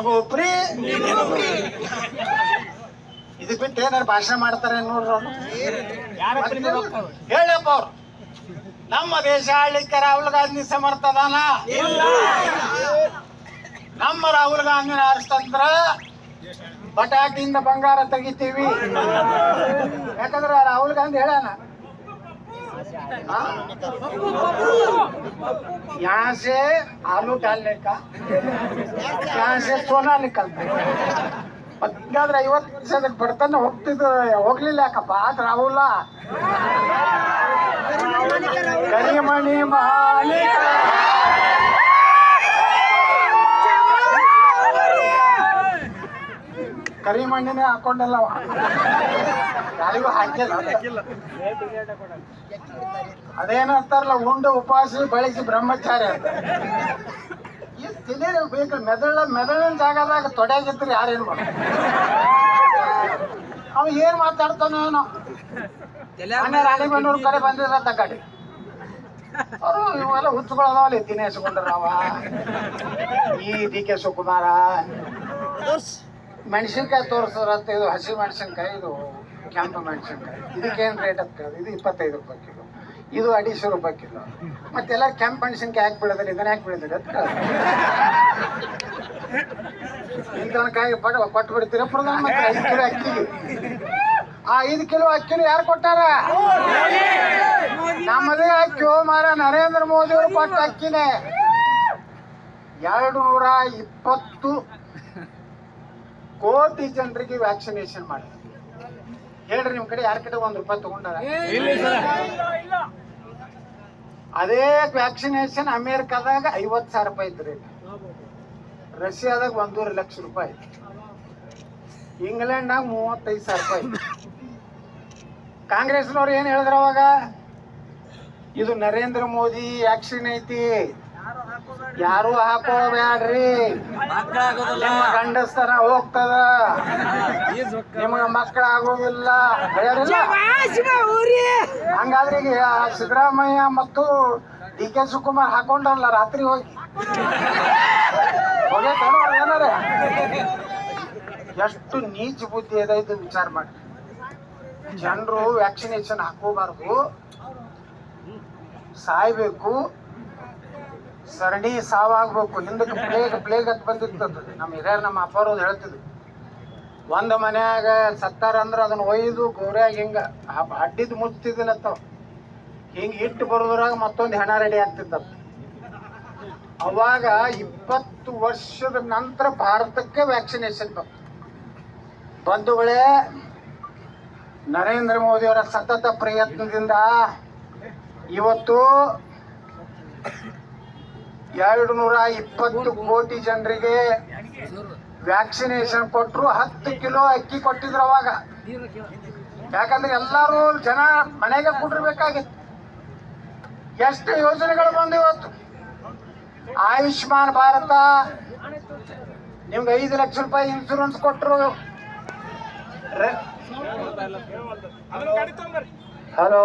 ನನಗೂ ಫ್ರೀ ಇದು ಬಿಟ್ಟು ಏನಾರು ಭಾಷಣ ಮಾಡ್ತಾರೆ ನೋಡ್ರಿ. ಹೇಳಪ್ಪ ಅವ್ರು. ನಮ್ಮ ದೇಶ ಆಳ್ಲಿಕ್ಕೆ ರಾಹುಲ್ ಗಾಂಧಿ ಸಮರ್ಥದಾನ? ನಮ್ಮ ರಾಹುಲ್ ಗಾಂಧಿ ಆರಿಸ್ತಂದ್ರ ಬಟಾಟಿಯಿಂದ ಬಂಗಾರ ತೆಗಿತೀವಿ. ಯಾಕಂದ್ರೆ ರಾಹುಲ್ ಗಾಂಧಿ ಹೇಳಣ. यहाँ से आलू डालने का यहाँ से सोना निकलता ಮತ್ತ್ ಹಿಂಗಾದ್ರೆ ಐವತ್ತು ವರ್ಷದಕ್ಕೆ ಬರ್ತಾನೆ ಹೋಗ್ತಿದ್ದು ಹೋಗ್ಲಿಲ್ಲ ಯಾಕಪ್ಪ ಆದ್ರೆ ರಾಹುಲ ಕರಿಮಣಿ ಮಾಲೀಕ ಕರಿಮಣ್ಣಿನೇ ಹಾಕೊಂಡಲ್ಲ. ಯಾರಿಗೂ ಹಾಕಿಲ್ಲ. ಅದೇನಂತಾರಲ್ಲ ಉಂಡು ಉಪವಾಸ ಬೆಳೆಸಿ ಬ್ರಹ್ಮಚಾರಿ ಅಂತ. ಈ ಬೇಕು ಮೆದಳ, ಮೆದಳಿನ ಜಾಗದಾಗ ತೊಡೆಗಿದ್ರೆ ಯಾರೇನು ಮಾಡ ಅವ ಏನ್ ಮಾತಾಡ್ತಾನೆ ಮೊನ್ನೆ ರಾಣಿಬೆನ್ನೂರು ಕಡೆ ಬಂದಿರತ್ತ ಕಡೆ. ಅವರು ಇವೆಲ್ಲ ಹುಚ್ಚುಗಳದಾವಲ್ಲ ದಿನೇಶ್ ಗುಂಡರಾವ. ಈ ಡಿ ಕೆ ಶಿವಕುಮಾರ. ಮೆಣಸಿನ್ಕಾಯಿ ಅಂತ ಇದು ಹಸಿ ಮೆಣಸಿನ್ಕಾಯಿ, ಇದು ಕೆಂಪು ಮೆಣಸಿನ್ಕಾಯಿ. ಇದಕ್ಕೇನು ರೇಟ್ ಅಂತ ಕೇಳಿದ್ರು ಇದು ಇಪ್ಪತ್ತೈದು ರೂಪಾಯಿ ಕಿಲೋ. ಇದು ಅಡಿಸು ರೂಪಾಯಿ ಕಿಲೋ. ಮತ್ತೆಲ್ಲ ಕೆಂಪು ಮೆಣಸಿನ್ಕಾಯಿ ಹಾಕಿ ಬೆಳೆದ್ರೆ ಇದನ್ನ ಯಾಕೆ ಬೆಳೆದ್ರೆ ಅಂತ ಇಂಥವನ್ಕಾಯಿ ಪಡ ಕೊಟ್ಟು ಬಿಡ್ತೀರ? ಪ್ರಧಾನಮಂತ್ರಿ ಐದು ಕಿಲೋ ಅಕ್ಕಿ. ಆ ಐದು ಕಿಲೋ ಅಕ್ಕಿನ ಯಾರು ಕೊಟ್ಟಾರ? ನಮ್ಮದೇ ಅಕ್ಕಿ. ಮಾರ, ನರೇಂದ್ರ ಮೋದಿ ಅವರು ಕೊಟ್ಟ ಅಕ್ಕಿನೇ. ಎರಡು ನೂರ ಇಪ್ಪತ್ತು ಕೋಟಿ ಜನರಿಗೆ ವ್ಯಾಕ್ಸಿನೇಷನ್ ಮಾಡಿ. ಹೇಳ್ರಿ ನಿಮ್ ಕಡೆ ಯಾರ ಕಡೆ ಒಂದ್ ರೂಪಾಯಿ ತಗೊಂಡಾರ? ಅದೇ ವ್ಯಾಕ್ಸಿನೇಷನ್ ಅಮೇರಿಕಾದಾಗ ಐವತ್ ಸಾವಿರ ರೂಪಾಯಿ ಇದ್ರಿ ರಷ್ಯಾದಾಗ ಒಂದೂವರೆ ಲಕ್ಷ ರೂಪಾಯಿ ಇಂಗ್ಲೆಂಡ್ನಾಗ ಮೂವತ್ತೈದು ಸಾವಿರ ರೂಪಾಯಿ ಕಾಂಗ್ರೆಸ್ನವ್ರು ಏನ್ ಹೇಳಿದ್ರ ಅವಾಗ? ಇದು ನರೇಂದ್ರ ಮೋದಿ ವ್ಯಾಕ್ಸಿನ್ ಐತಿ. ಯಾರು ಹಾಕೋಬ್ಯಾಡ್ರಿ ನಿಮ್ಮ ಗಂಡಸ್ತರ ಹೋಗ್ತದ? ನಿಮ್ಗ ಮಕ್ಕಳ ಆಗೋದಿಲ್ಲ? ಹಂಗಾದ್ರೆ ಈಗ ಸಿದ್ದರಾಮಯ್ಯ ಮತ್ತು ಡಿ ಕೆ ಶಿವಕುಮಾರ್ ಹಾಕೊಂಡಲ್ಲ ರಾತ್ರಿ ಹೋಗಿ? ಏನಾರ? ಎಷ್ಟು ನೀಚ ಬುದ್ಧಿ ಅದ ಇದು ವಿಚಾರ ಮಾಡಿ. ಜನರು ವ್ಯಾಕ್ಸಿನೇಷನ್ ಹಾಕೋಬಾರ್ದು ಸಾಯ್ಬೇಕು. ಸರಣಿ ಸಾವಾಗಬೇಕು. ಹಿಂದಕ್ಕೆ ಪ್ಲೇಗ್ ಪ್ಲೇಗ್ ಅಂತ ಬಂದಿರ್ತದ ನಮ್ಮ ಹಿರಿಯರು ನಮ್ಮ ಅಪ್ಪರು ಹೇಳ್ತಿದ್ರು. ಒಂದು ಮನ್ಯಾಗ ಸತ್ತಾರ ಅಂದ್ರೆ ಅದನ್ನ ಒಯ್ದು ಗೋರ್ಯಾಗ ಹಿಂಗ ಅಡ್ಡಿದ್ದು ಮುಚ್ತಿದ್ದಿಲ್ಲತ್ತವ ಹಿಂಗೆ ಇಟ್ಟು ಬರೋದ್ರಾಗ ಮತ್ತೊಂದು ಹೆಣ ರೆಡಿ ಆಗ್ತಿದ್ದ ಅವಾಗ ಇಪ್ಪತ್ತು ವರ್ಷದ ನಂತರ ಭಾರತಕ್ಕೆ ವ್ಯಾಕ್ಸಿನೇಷನ್ ಬಂತು. ಬಂಧುಗಳೇ ನರೇಂದ್ರ ಮೋದಿ ಅವರ ಸತತ ಪ್ರಯತ್ನದಿಂದ ಇವತ್ತು ಎರಡು ನೂರ ಇಪ್ಪತ್ತು ಕೋಟಿ ಜನರಿಗೆ ವ್ಯಾಕ್ಸಿನೇಷನ್ ಕೊಟ್ಟರು ಹತ್ತು ಕಿಲೋ ಅಕ್ಕಿ ಕೊಟ್ಟಿದ್ರು ಅವಾಗ. ಯಾಕಂದ್ರೆ ಎಲ್ಲರೂ ಜನ ಮನೆಗೆ ಕೊಟ್ಟಿರ್ಬೇಕಾಗಿತ್ತು ಎಷ್ಟು ಯೋಜನೆಗಳು ಬಂದು ಇವತ್ತು? ಆಯುಷ್ಮಾನ್ ಭಾರತ ನಿಮ್ಗೆ ಐದು ಲಕ್ಷ ರೂಪಾಯಿ ಇನ್ಶೂರೆನ್ಸ್ ಕೊಟ್ಟರು ಹಲೋ